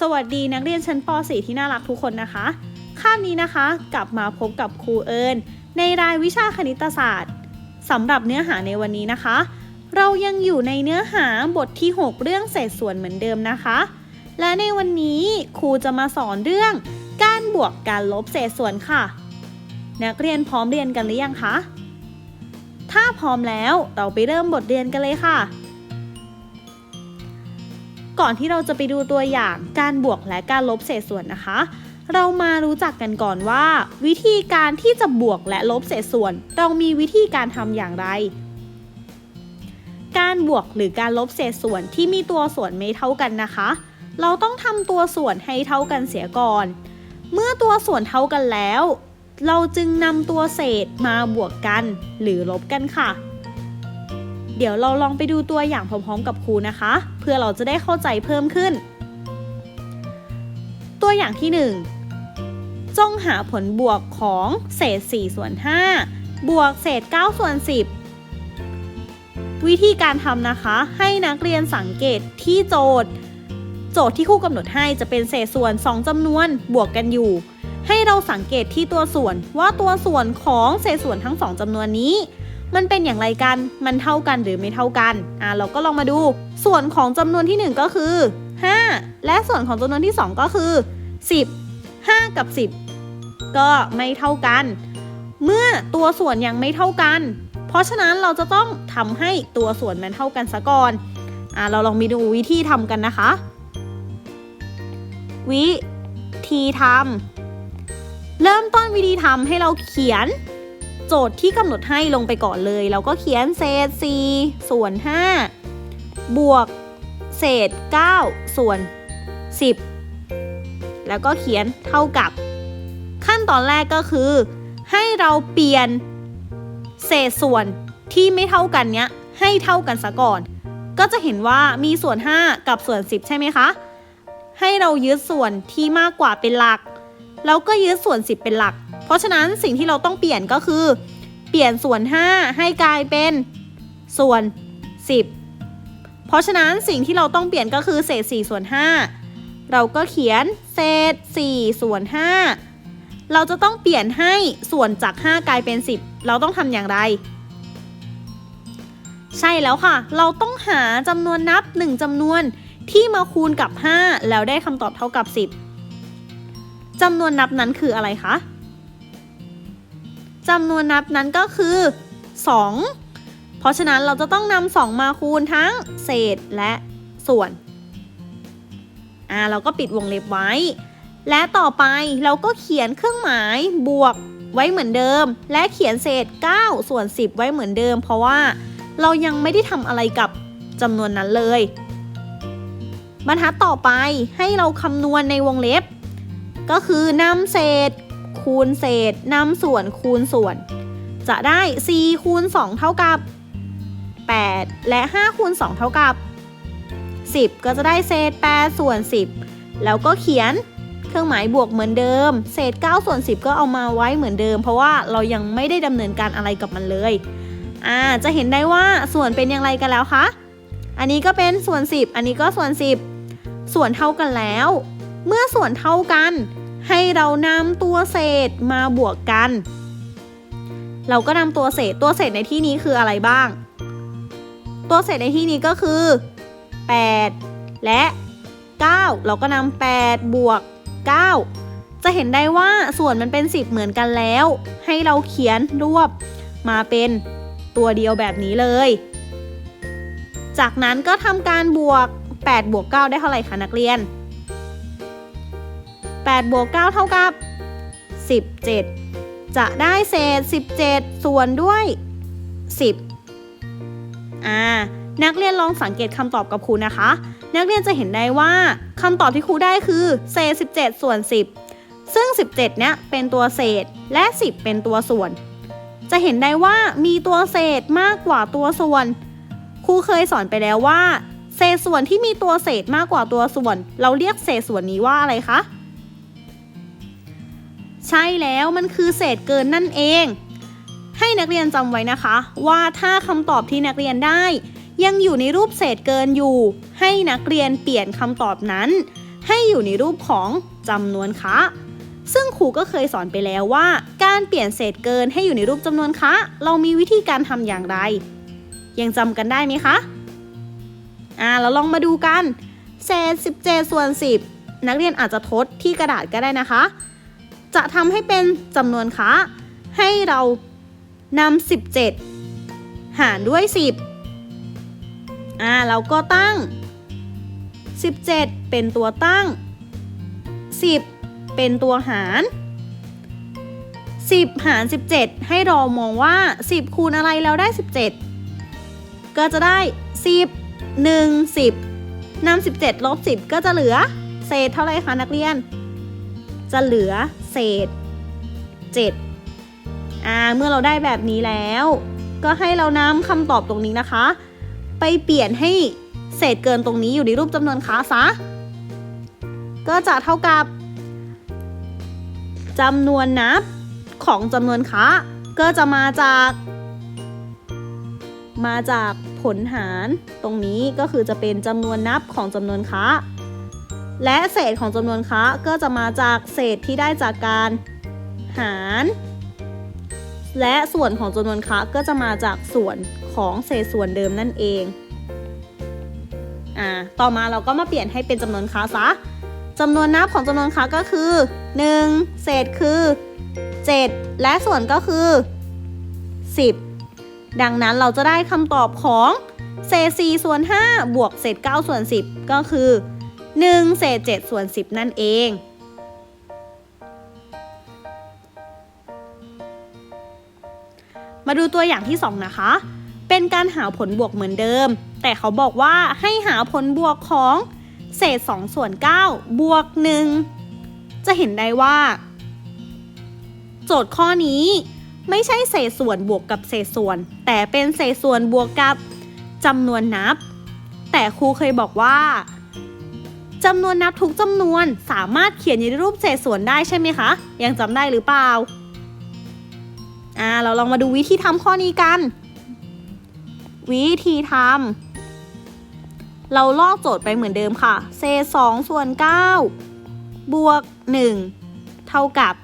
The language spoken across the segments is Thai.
สวัสดีนักเรียนชั้นป .4 ที่น่ารักทุกคนนะคะคาบนี้นะคะ กลับมาพบกับครูเอิญในรายวิชาคณิตศาสตร์สำหรับเนื้อหาในวันนี้นะคะ เรายังอยู่ในเนื้อหาบทที่ 6 เรื่องเศษส่วนเหมือนเดิมนะคะ และในวันนี้ครูจะมาสอนเรื่อง การบวกการลบเศษส่วนค่ะ นักเรียนพร้อมเรียนกันหรือยังคะถ้าพร้อมแล้วเราไปเริ่มบทเรียนกันเลยค่ะ ก่อนที่เราจะไปดูตัวอย่างการบวกและการลบเศษส่วนนะคะ เรามารู้จักกันก่อนว่า วิธีการที่จะบวกและลบเศษส่วน เรามีวิธีการทำอย่างไร การบวกหรือการลบเศษส่วนที่มีตัวส่วนไม่เท่ากันนะคะ เราต้องทำตัวส่วนให้เท่ากันเสียก่อน เมื่อตัวส่วนเท่ากันแล้ว เราจึงนำตัวเศษมาบวกกัน หรือลบกันค่ะ เดี๋ยวเราลองไปดูตัวอย่างพร้อมๆ กับครูนะคะ เพื่อเราจะได้เข้าใจเพิ่มขึ้น ตัวอย่างที่ 1 จงหาผลบวกของเศษ 4 ส่วน 5 บวกเศษ 9 ส่วน 10 วิธีการทำนะคะ ให้นักเรียนสังเกตที่โจทย์ โจทย์ที่ครูกำหนดให้จะเป็นเศษส่วน 2จำนวนบวกกันอยู่ ให้เราสังเกตที่ตัวส่วนว่าตัวส่วนของเศษส่วนทั้งสองจำนวนนี้ มันเป็นอย่างไรกัน มันเท่ากันหรือไม่เท่ากัน อ่าเราก็ลองมาดู ส่วนของจำนวนที่ 1 ก็คือ 5 และส่วนของจำนวนที่ 2 ก็คือ 10 5 กับ 10 ก็ไม่เท่ากัน เมื่อตัวส่วนยังไม่เท่ากัน เพราะฉะนั้นเราจะต้องทำให้ตัวส่วนมันเท่ากันซะก่อน อ่าเราลองไปดูวิธีทำกันนะคะ วิธีทำเริ่มต้นวิธีทำให้เราเขียน จทย์ที่กำหนดให้ลงไปก่อนเลย เราก็เขียนเศษ 4 ส่วน 5 บวก เศษ 9 ส่วน 10 แล้วก็เขียนเท่ากับ ขั้นตอนแรกก็คือ ให้เราเปลี่ยนเศษส่วนที่ไม่เท่ากันเนี้ยให้เท่ากันซะก่อน ก็จะเห็นว่ามีส่วน 5 กับส่วน 10 ใช่ไหมคะ ให้เรายึดส่วนที่มากกว่าเป็นหลัก แล้วก็ยึดส่วน 10 เป็นหลัก เพราะฉะนั้นสิ่งที่เราต้องเปลี่ยนก็คือ เปลี่ยนส่วน 5 ให้กลายเป็นส่วน 10 เพราะฉะนั้นสิ่งที่เราต้องเปลี่ยนก็คือเศษ4ส่วน 5 เราก็เขียนเศษ4ส่วน 5 เราจะต้องเปลี่ยนให้ส่วนจาก 5 กลายเป็น 10 เราต้องทำอย่างไร ใช่แล้วค่ะ เราต้องหาจำนวนนับ 1จำนวนที่มาคูณกับ 5 แล้วได้คำตอบเท่ากับ 10 จำนวนนับนั้นคืออะไรคะจำนวนนับนั้นก็คือ 2 เพราะฉะนั้นเราจะต้องนำ2มาคูณทั้งเศษและส่วนอ่าเราก็ปิดวงเล็บไว้ และต่อไปเราก็เขียนเครื่องหมายบวกไว้เหมือนเดิม และเขียนเศษ 9 ส่วน 10 ไว้เหมือนเดิม เพราะว่าเรายังไม่ได้ทำอะไรกับจำนวนนั้นเลย บรรทัดต่อไปให้เราคำนวณในวงเล็บ ก็คือนำเศษ คูณเศษนำส่วนคูณส่วน จะได้ 4 คูณ 2 เท่ากับ 8 และ 5 คูณ 2 เท่ากับ 10 ก็จะได้เศษ 8 ส่วน 10 แล้วก็เขียนเครื่องหมายบวกเหมือนเดิม เศษ 9 ส่วน 10 ก็เอามาไว้เหมือนเดิม เพราะว่าเรายังไม่ได้ดำเนินการอะไรกับมันเลยอ่าจะเห็นได้ว่าส่วนเป็นอย่างไรกันแล้วคะ อันนี้ก็เป็นส่วน 10 อันนี้ก็ส่วน 10 ส่วนเท่ากันแล้ว เมื่อส่วนเท่ากัน ให้เรานำตัวเศษมาบวกกัน เราก็นำตัวเศษตัวเศษในที่นี้คืออะไรบ้าง ตัวเศษในที่นี้ก็คือ 8 และ 9 เราก็นำ8บวก 9 จะเห็นได้ว่าส่วนมันเป็น 10 เหมือนกันแล้ว ให้เราเขียนรวบมาเป็นตัวเดียวแบบนี้เลย จากนั้นก็ทำการบวก 8 บวก 9 ได้เท่าไหร่คะนักเรียน 8 บวก 9 เท่ากับ 17 จะได้เศษ 17 ส่วนด้วย 10 อ่า นักเรียนลองสังเกตคำตอบกับครูนะคะ นักเรียนจะเห็นได้ว่าคำตอบที่ครูได้คือเศษ 17 ส่วน 10 ซึ่ง 17 เนี้ยเป็นตัวเศษและ 10 เป็นตัวส่วน จะเห็นได้ว่ามีตัวเศษมากกว่าตัวส่วน ครูเคยสอนไปแล้วว่าเศษส่วนที่มีตัวเศษมากกว่าตัวส่วน เราเรียกเศษส่วนนี้ว่าอะไรคะ ใช่แล้วมันคือเศษเกินนั่นเอง ให้นักเรียนจำไว้นะคะ ว่าถ้าคำตอบที่นักเรียนได้ ยังอยู่ในรูปเศษเกินอยู่ ให้นักเรียนเปลี่ยนคำตอบนั้น ให้อยู่ในรูปของจำนวนคะซึ่งครูก็เคยสอนไปแล้วว่า การเปลี่ยนเศษเกินให้อยู่ในรูปจำนวนคะเรามีวิธีการทำอย่างไร ยังจำกันได้ไหมคะอ่าเราลองมาดูกัน เศษ 17 ส่วน 10 นักเรียนอาจจะทดที่กระดาษก็ได้นะคะ จะทำให้เป็นจำนวนคะให้เรานำ17 หารด้วย 10 อ่าเราก็ตั้ง 17 เป็นตัวตั้ง 10 เป็นตัวหาร 10 หาร 17 ให้เรามองว่า 10 คูณอะไรแล้วได้ 17 ก็จะได้ 10 1 10นำ17 ลบ 10 ก็จะเหลือ เศษเท่าไหร่คะนักเรียน จะเหลือเศษ 7 อ่า เมื่อเราได้แบบนี้แล้ว ก็ให้เรานำคำตอบตรงนี้นะคะ ไปเปลี่ยนให้เศษเกินตรงนี้อยู่ในรูปจำนวนค้าซะ ก็จะเท่ากับจำนวนนับของจำนวนค้า ก็จะมาจาก มาจากผลหารตรงนี้ก็คือจะเป็นจำนวนนับของจำนวนค้า และเศษของจำนวนค้าก็จะมาจากเศษที่ได้จากการหาร และส่วนของจำนวนค้าก็จะมาจากส่วนของเศษส่วนเดิมนั่นเองอ่าต่อมาเราก็มาเปลี่ยนให้เป็นจำนวนค้าซะจำนวนนับของจำนวนค้าก็คือ 1 เศษคือ 7 และส่วนก็คือ 10 ดังนั้นเราจะได้คำตอบของเศษ4ส่วน5บวกเศษ9ส่วน 10 ก็คือ 1เศษ7ส่วน 10 นั่นเอง มาดูตัวอย่างที่ 2 นะคะ เป็นการหาผลบวกเหมือนเดิม แต่เขาบอกว่าให้หาผลบวกของเศษ 2 ส่วน 9 บวก 1 จะเห็นได้ว่า โจทย์ข้อนี้ไม่ใช่เศษส่วนบวกกับเศษส่วน แต่เป็นเศษส่วนบวกกับจำนวนนับ แต่ครูเคยบอกว่า จำนวนนับทุกจำนวนสามารถเขียนอยู่ในรูปเศษส่วนได้ใช่ไหมคะ ยังจำได้หรือเปล่าอ่าเราลองมาดูวิธีทำข้อนี้กัน วิธีทำเราลอกโจทย์ไปเหมือนเดิมค่ะ เศษ2ส่วน9บวก1เท่ากับ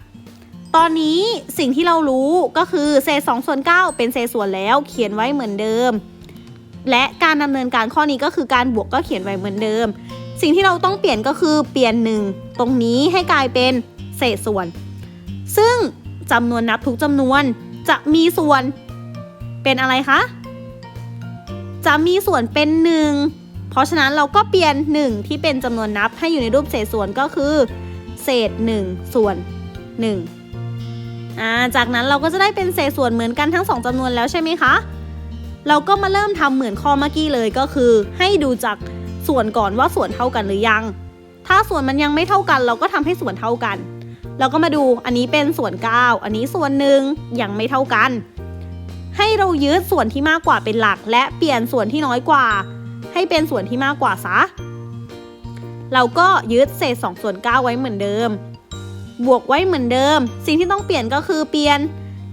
ตอนนี้สิ่งที่เรารู้ก็คือเศษ2ส่วน9เป็นเศษส่วนแล้วเขียนไว้เหมือนเดิมและการดำเนินการข้อนี้ก็คือการบวกก็เขียนไว้เหมือนเดิม สิ่งที่เราต้องเปลี่ยนก็คือเปลี่ยน 1 ตรงนี้ให้กลายเป็นเศษส่วน ซึ่งจำนวนนับทุกจำนวนจะมีส่วนเป็นอะไรคะ จะมีส่วนเป็น 1 เพราะฉะนั้นเราก็เปลี่ยน 1 ที่เป็นจำนวนนับให้อยู่ในรูปเศษส่วนก็คือ เศษ 1 ส่วน 1 อ่า จากนั้นเราก็จะได้เป็นเศษส่วนเหมือนกันทั้งสองจำนวนแล้วใช่ไหมคะ เราก็มาเริ่มทำเหมือนข้อเมื่อกี้เลยก็คือ ให้ดูจาก ส่วนก่อนว่าส่วนเท่ากันหรือยัง ถ้าส่วนมันยังไม่เท่ากัน เราก็ทำให้ส่วนเท่ากัน เราก็มาดูอันนี้เป็นส่วน 9 อันนี้ส่วนหนึ่งยังไม่เท่ากัน ให้เรายึดส่วนที่มากกว่าเป็นหลัก และเปลี่ยนส่วนที่น้อยกว่า ให้เป็นส่วนที่มากกว่าซะ เราก็ยึดเศษ2ส่วน9ไว้เหมือนเดิม บวกไว้เหมือนเดิม สิ่งที่ต้องเปลี่ยนก็คือเปลี่ยน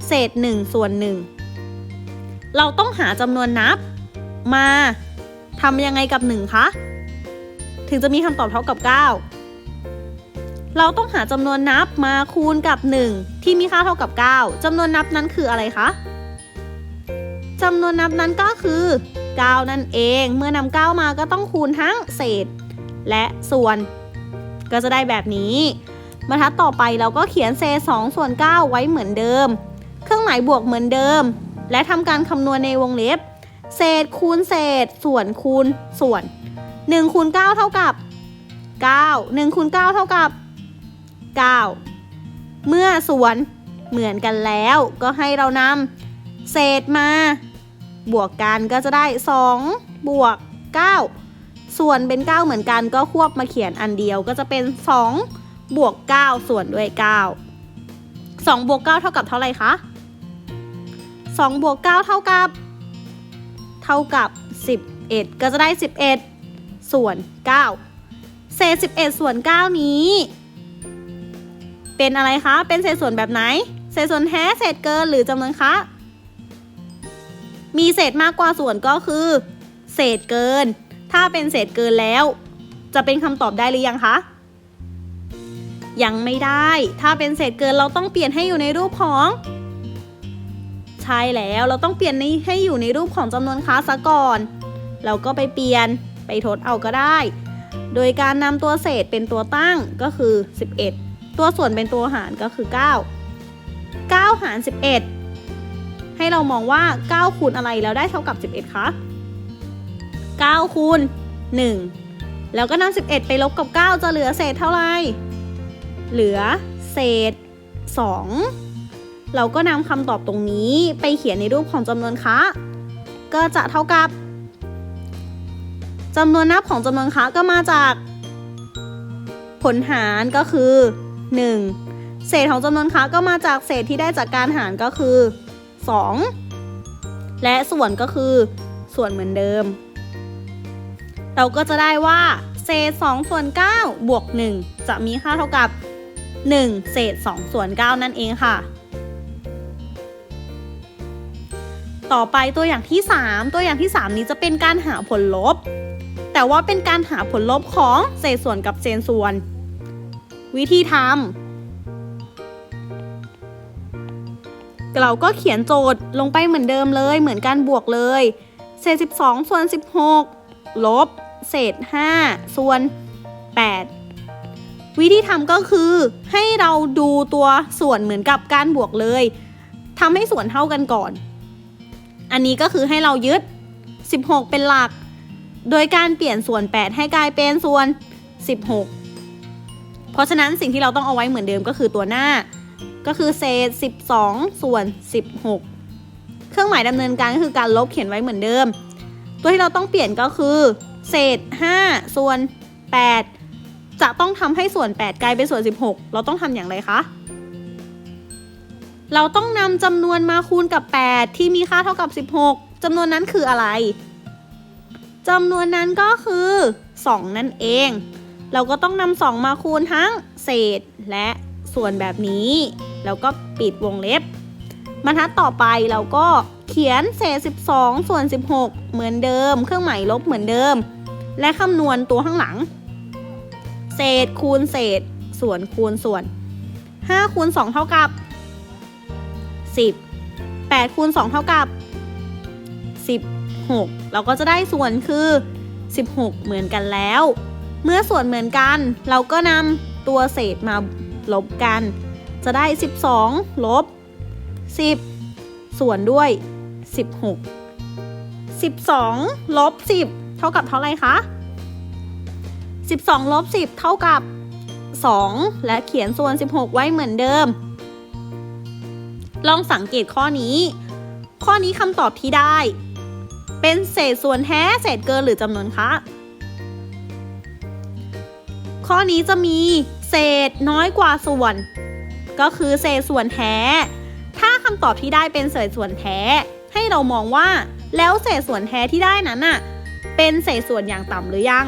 เศษ1ส่วน1เราต้องหาจำนวนนับมาทำยังไงกับ 1 คะ ถึงจะมีคำตอบเท่ากับ 9 เราต้องหาจำนวนนับมาคูณกับ 1 ที่มีค่าเท่ากับ 9จำนวนนับนั้นคืออะไรคะจำนวนนับนั้นก็คือ 9 นั่นเอง เมื่อนำ9มาก็ต้องคูณทั้งเศษ และส่วน ก็จะได้แบบนี้บรรทัดต่อไปเราก็เขียนเศษ2ส่วน 9 ไว้เหมือนเดิม เครื่องหมายบวกเหมือนเดิม และทำการคำนวณในวงเล็บ เศษคูณเศษ ส่วนคูณส่วน 1คูณ9เท่ากับ 9 1คูณ9เท่ากับ 9 เมื่อส่วนเหมือนกันแล้วก็ให้เรานำเศษมา บวกกันก็จะได้ 2 บวก 9 ส่วนเป็น 9 เหมือนกันก็ควบมาเขียนอันเดียวก็จะเป็น 2 บวก 9 ส่วนด้วย 9 2 บวก 9 เท่ากับเท่าไหร่คะ 2 บวก 9 เท่ากับ เท่ากับ 11 ก็จะได้ 11 ส่วน 9 เศษ 11 ส่วน 9 นี้ เป็นอะไรคะ เป็นเศษส่วนแบบไหน เศษส่วนแท้ เศษเกินหรือจำนวนคะ มีเศษมากกว่าส่วนก็คือ เศษเกิน ถ้าเป็นเศษเกินแล้ว จะเป็นคำตอบได้หรือยังคะ ยังไม่ได้ ถ้าเป็นเศษเกินเราต้องเปลี่ยนให้อยู่ในรูปของใช่แล้วเราต้องเปลี่ยนในให้อยู่ในรูปของจำนวนค้าซะก่อน เราก็ไปเปลี่ยน ไปทดเอาก็ได้ โดยการนำตัวเศษเป็นตัวตั้งก็คือ 11 ตัวส่วนเป็นตัวหารก็คือ 9 9 หาร 11 ให้เรามองว่า 9 คูณอะไรแล้วได้เท่ากับ 11 คะ 9 คูณ 1 แล้วก็นำ11 ไปลบกับ 9 จะเหลือเศษเท่าไหร่ เหลือเศษ 2 เราก็นำคำตอบตรงนี้ไปเขียนในรูปของจำนวนค้าก็จะเท่ากับ จำนวนนับของจำนวนค้าก็มาจากผลหารก็คือ 1 เศษของจำนวนค้าก็มาจากเศษที่ได้จากการหารก็คือ 2 และส่วนก็คือ ส่วนเหมือนเดิม เราก็จะได้ว่า เศษ2ส่วน9บวก 1 จะมีค่าเท่ากับ 1 เศษ2ส่วน9นั่นเองค่ะ ต่อไปตัวอย่างที่ 3 ตัวอย่างที่ 3 นี้จะเป็นการหาผลลบ แต่ว่าเป็นการหาผลลบของเศษส่วนกับเศษส่วน วิธีทำเราก็เขียนโจทย์ลงไปเหมือนเดิมเลย เหมือนการบวกเลย เศษ 12 ส่วน 16 ลบ เศษ 5 ส่วน 8 วิธีทำก็คือให้เราดูตัวส่วนเหมือนกับการบวกเลยทำให้ส่วนเท่ากันก่อน อันนี้ก็คือให้เรายึด 16 เป็นหลัก โดยการเปลี่ยนส่วน 8 ให้กลายเป็นส่วน 16 เพราะฉะนั้นสิ่งที่เราต้องเอาไว้เหมือนเดิมก็คือตัวหน้า ก็คือเศษ 12 ส่วน 16 เครื่องหมายดำเนินการก็คือการลบเขียนไว้เหมือนเดิม ตัวที่เราต้องเปลี่ยนก็คือ เศษ 5 ส่วน 8 จะต้องทำให้ส่วน 8 กลายเป็นส่วน 16 เราต้องทำอย่างไรคะ เราต้องนำจำนวนมาคูณกับ 8 ที่มีค่าเท่ากับ 16จำนวนนั้นคืออะไร จำนวนนั้นก็คือ 2 นั่นเอง เราก็ต้องนำ2มาคูณทั้งเศษและส่วนแบบนี้ แล้วก็ปิดวงเล็บบรรทัดต่อไปเราก็เขียนเศษ 12 ส่วน 16 เหมือนเดิม เครื่องหมายลบเหมือนเดิม และคำนวณตัวข้างหลัง เศษคูณเศษ ส่วนคูณส่วน 5 คูณ 2 เท่ากับ 10 8 คูณ 2 เท่ากับ 10 16 เราก็จะได้ส่วนคือ 16 เหมือนกันแล้ว เมื่อส่วนเหมือนกัน เราก็นำตัวเศษมาลบกัน จะได้ 12 ลบ 10 ส่วนด้วย 16 12 ลบ 10 เท่ากับเท่าไรคะ 12 ลบ 10 เท่ากับ 2 และเขียนส่วน 16 ไว้เหมือนเดิม ลองสังเกตข้อนี้ ข้อนี้คำตอบที่ได้ เป็นเศษส่วนแท้เศษเกินหรือจำนวนคะข้อนี้จะมีเศษน้อยกว่าส่วน ก็คือเศษส่วนแท้ ถ้าคำตอบที่ได้เป็นเศษส่วนแท้ ให้เรามองว่า แล้วเศษส่วนแท้ที่ได้นั้นน่ะ เป็นเศษส่วนอย่างต่ำหรือยัง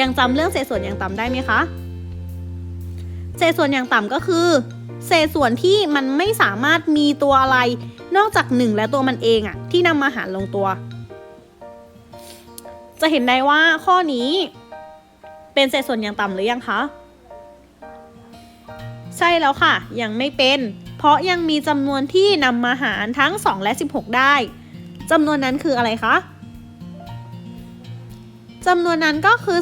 ยังจำเรื่องเศษส่วนอย่างต่ำได้ไหมคะ เศษส่วนอย่างต่ำก็คือ เศษส่วนที่มันไม่สามารถมีตัวอะไร นอกจาก 1 และตัวมันเองอะที่นำมาหารลงตัว จะเห็นได้ว่าข้อนี้ เป็นเศษส่วนอย่างต่ำหรือยังคะ ใช่แล้วค่ะ ยังไม่เป็น เพราะยังมีจำนวนที่นำมาหารทั้ง 2 และ 16 ได้จำนวนนั้นคืออะไรคะจำนวนนั้นก็คือ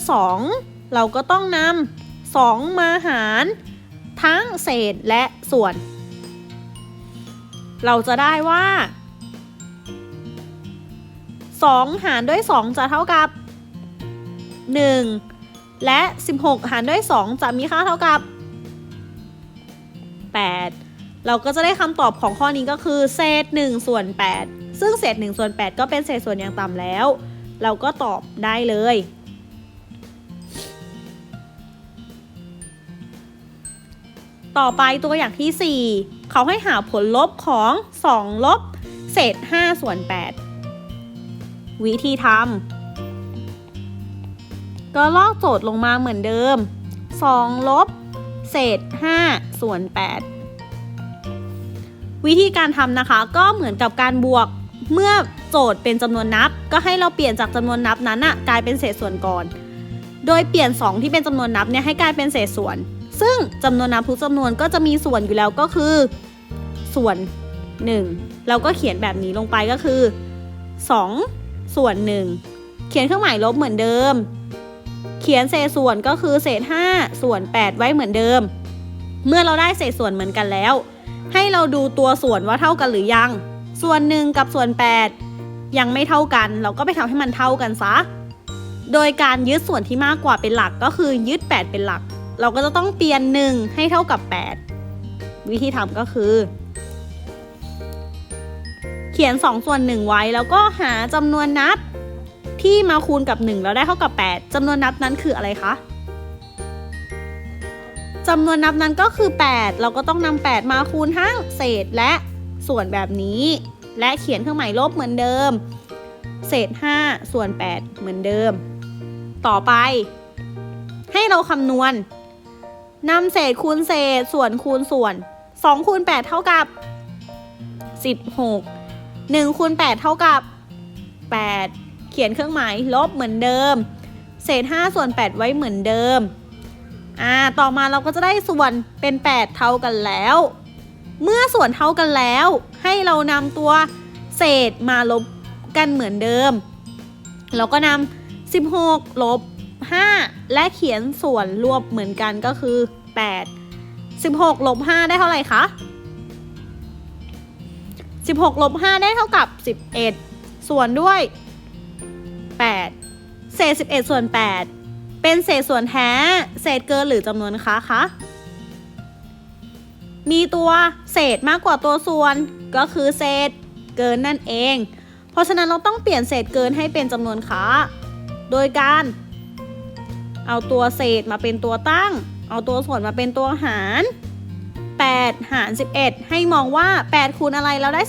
2 เราก็ต้องนำ2 มาหาร ทั้งเศษและส่วน เราจะได้ว่า 2 หารด้วย 2 จะเท่ากับ 1 และ 16 หารด้วย 2 จะมีค่าเท่ากับ 8 เราก็จะได้คำตอบของข้อนี้ก็คือเศษ1ส่วน 8 ซึ่งเศษ1ส่วน 8 ก็เป็นเศษส่วนอย่างต่ำแล้ว เราก็ตอบได้เลย ต่อไปตัวอย่างที่ 4 เขาให้หาผลลบของ 2 ลบ เศษ 5 ส่วน 8 วิธีทำก็ลอกโจทย์ลงมาเหมือนเดิม 2 ลบ เศษ 5 ส่วน 8 วิธีการทำนะคะก็เหมือนกับการบวกเมื่อโจทย์เป็นจำนวนนับ ก็ให้เราเปลี่ยนจากจำนวนนับนั้นอะกลายเป็นเศษส่วนก่อน โดยเปลี่ยน 2 ที่เป็นจำนวนนับเนี่ยให้กลายเป็นเศษส่วน ซึ่งจำนวนนับทุกจำนวนก็จะมีส่วนอยู่แล้วก็คือ ส่วน 1 เราก็เขียนแบบนี้ลงไปก็คือ 2 ส่วน 1 เขียนเครื่องหมายลบเหมือนเดิม เขียนเศษส่วนก็คือเศษ 5 ส่วน 8 ไว้เหมือนเดิม เมื่อเราได้เศษส่วนเหมือนกันแล้ว ให้เราดูตัวส่วนว่าเท่ากันหรือยัง ส่วน 1 กับส่วน 8 ยังไม่เท่ากัน เราก็ไปทำให้มันเท่ากันซะโดยการยึดส่วนที่มากกว่าเป็นหลักก็คือยึด 8 เป็นหลัก เราก็จะต้องเปลี่ยน 1 ให้เท่ากับ 8 วิธีทำก็คือ เขียน 2 ส่วน 1 ไว้แล้วก็หาจำนวนนับที่มาคูณกับ 1 แล้วได้เท่ากับ 8จำนวนนับนั้นคืออะไรคะจำนวนนับนั้นก็คือ 8 เราก็ต้องนำ8มาคูณทั้งเศษและส่วนแบบนี้ และเขียนเครื่องหมายลบเหมือนเดิม เศษ 5 ส่วน 8 เหมือนเดิม ต่อไป ให้เราคำนวณ นำเศษคูณเศษส่วนคูณส่วน2คูณ8เท่ากับ 16 1คูณ8เท่ากับ 8 เขียนเครื่องหมายลบเหมือนเดิม เศษ 5 ส่วน 8 ไว้เหมือนเดิมอ่าต่อมาเราก็จะได้ส่วนเป็น 8 เท่ากันแล้ว เมื่อส่วนเท่ากันแล้ว ให้เรานำตัวเศษมาลบกันเหมือนเดิม เราก็นำ16 ลบ 5 และเขียนส่วนรวบเหมือนกันก็คือ 8 16ลบ5ได้เท่าไหร่คะ 16ลบ5ได้เท่ากับ 11 ส่วนด้วย 8 เศษ 11 ส่วน 8 เป็นเศษส่วนแท้ เศษเกินหรือจำนวนคะคะ มีตัวเศษมากกว่าตัวส่วนก็คือเศษเกินนั่นเอง เพราะฉะนั้นเราต้องเปลี่ยนเศษเกินให้เป็นจำนวนค้าโดยการ เอาตัวเศษมาเป็นตัวตั้ง เอาตัวส่วนมาเป็นตัวหาร 8 หาร 11 ให้มองว่า 8 คูณอะไรแล้วได้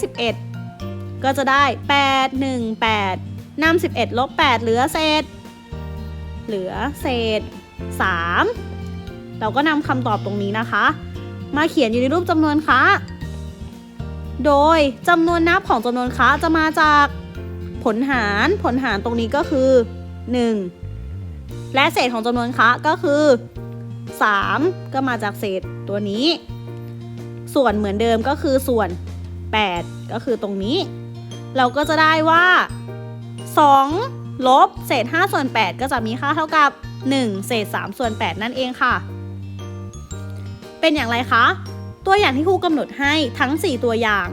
11 ก็จะได้ 8 1 8นำ11 ลบ 8 เหลือเศษ เหลือเศษ 3 เราก็นำคำตอบตรงนี้นะคะ มาเขียนอยู่ในรูปจำนวนค้าโดยจำนวนนับของจำนวนค้าจะมาจากผลหาร ผลหารตรงนี้ก็คือ 1 และเศษของจำนวนค้าก็คือ 3 ก็มาจากเศษตัวนี้ ส่วนเหมือนเดิมก็คือส่วน 8 ก็คือตรงนี้ เราก็จะได้ว่า2ลบเศษ5ส่วน 8 ก็จะมีค่าเท่ากับ 1 เศษ3ส่วน 8 นั่นเองค่ะ เป็นอย่างไรคะ ตัวอย่างที่ครูกำหนดให้ทั้ง 4 ตัวอย่าง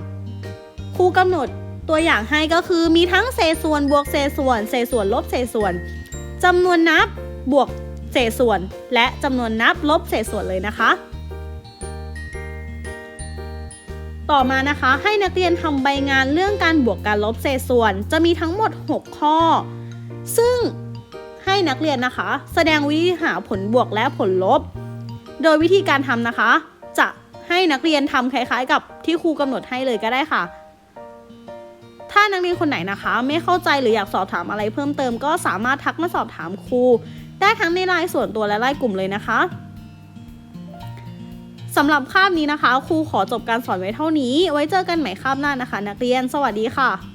ครูกำหนดตัวอย่างให้ก็คือมีทั้งเศษส่วนบวกเศษส่วน เศษส่วนลบเศษส่วน จำนวนนับบวกเศษส่วน และจำนวนนับลบเศษส่วนเลยนะคะ ต่อมานะคะให้นักเรียนทำใบงานเรื่องการบวกการลบเศษส่วน จะมีทั้งหมด 6 ข้อ ซึ่งให้นักเรียนนะคะ แสดงวิธีหาผลบวกและผลลบ โดยวิธีการทำนะคะ จะให้นักเรียนทำคล้ายๆ กับที่ครูกำหนดให้เลยก็ได้ค่ะ ถ้านักเรียนคนไหนนะคะ ไม่เข้าใจหรืออยากสอบถามอะไรเพิ่มเติมก็สามารถทักมาสอบถามครู ได้ทั้งในไลน์ส่วนตัวและไลน์กลุ่มเลยนะคะสำหรับคาบนี้นะคะ ครูขอจบการสอนไว้เท่านี้ ไว้เจอกันใหม่คาบหน้านะคะ นักเรียน สวัสดีค่ะ